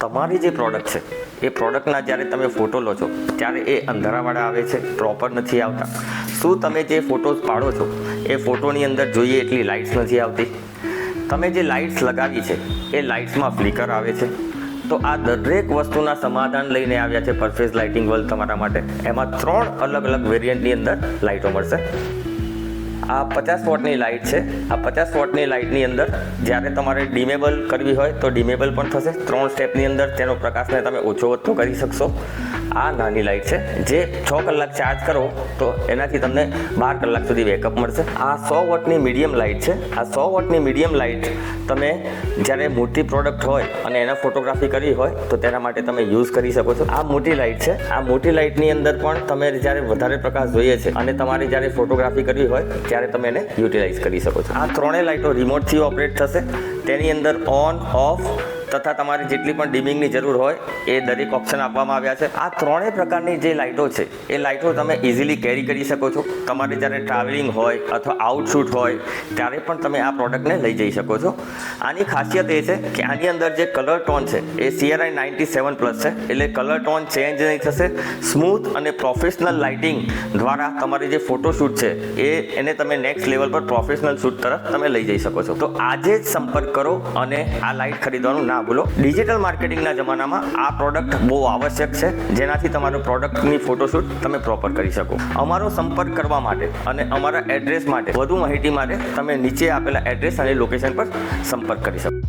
તમારી જે પ્રોડક્ટ છે, એ પ્રોડક્ટના જ્યારે તમે ફોટો લો છો, ત્યારે એ અંધારાવાળા આવે છે પ્રોપર નથી આવતા. શું તમે જે ફોટોઝ પાડો છો, એ ફોટોની અંદર જોઈએ એટલી લાઇટ્સ નથી આવતી? તમે જે લાઇટ્સ લગાવી છે, એ લાઇટ્સમાં ફ્લિકર આવે છે? તો આ દરેક વસ્તુના સમાધાન લઈને આવ્યા છે પરફેસ લાઇટિંગ વર્લ્ડ તમારા માટે. એમાં ત્રણ અલગ અલગ વેરિયન્ટની અંદર લાઇટો મળશે. આ પચાસ વોટની લાઇટ છે. આ પચાસ વોટની લાઇટની અંદર જ્યારે તમારે ડિમેબલ કરવી હોય તો ડિમેબલ પણ થશે. ત્રણ સ્ટેપની અંદર તેનો પ્રકાશને તમે ઓછો વધતો કરી શકશો. આ નાની લાઇટ છે. જે છ કલાક ચાર્જ કરો તો એનાથી તમને બાર કલાક સુધી બેકઅપ મળશે. આ સો વોટની મીડિયમ લાઇટ છે. આ સો વોટની મીડિયમ લાઇટ તમે જ્યારે મોટી પ્રોડક્ટ હોય અને એના ફોટોગ્રાફી કરવી હોય તો તેના માટે તમે યુઝ કરી શકો છો. આ મોટી લાઇટ છે. આ મોટી લાઇટની અંદર પણ તમે જ્યારે વધારે પ્રકાશ જોઈએ છે અને તમારે જ્યારે ફોટોગ્રાફી કરવી હોય ત્યારે તમે એને યુટિલાઇઝ કરી શકો છો. આ ત્રણેય લાઇટો રિમોટથી ઓપરેટ થશે. તેની અંદર ઓન ઓફ તથા તમારે જેટલી પણ ડિમિંગની જરૂર હોય એ દરેક ઓપ્શન આપવામાં આવ્યા છે. આ ત્રણેય પ્રકારની જે લાઇટો છે, એ લાઇટો તમે ઇઝીલી કેરી કરી શકો છો. તમારે જ્યારે ટ્રાવેલિંગ હોય અથવા આઉટશૂટ હોય, ત્યારે પણ તમે આ પ્રોડક્ટને લઈ જઈ શકો છો. આની ખાસિયત એ છે કે આની અંદર જે કલર ટોન છે, એ સીઆરઆઈ નાઇન્ટી સેવન પ્લસ છે. એટલે કલર ટોન ચેન્જ નહીં થશે. સ્મૂથ અને પ્રોફેશનલ લાઇટિંગ દ્વારા તમારી જે ફોટોશૂટ છે, એ એને તમે નેક્સ્ટ લેવલ પર પ્રોફેશનલ શૂટ તરફ તમે લઈ જઈ શકો છો. તો આજે જ સંપર્ક કરો અને આ લાઇટ ખરીદવાનું ના ભૂલો ડિજિટલ માર્કેટિંગના જમાનામાં આ પ્રોડક્ટ બહુ આવશ્યક છે. જેનાથી તમારું પ્રોડક્ટની ફોટોશૂટ તમે પ્રોપર કરી શકો. અમારો સંપર્ક કરવા માટે અને અમારા એડ્રેસ માટે વધુ માહિતી માટે તમે નીચે આપેલા એડ્રેસ અને લોકેશન પર સંપર્ક કરી શકો.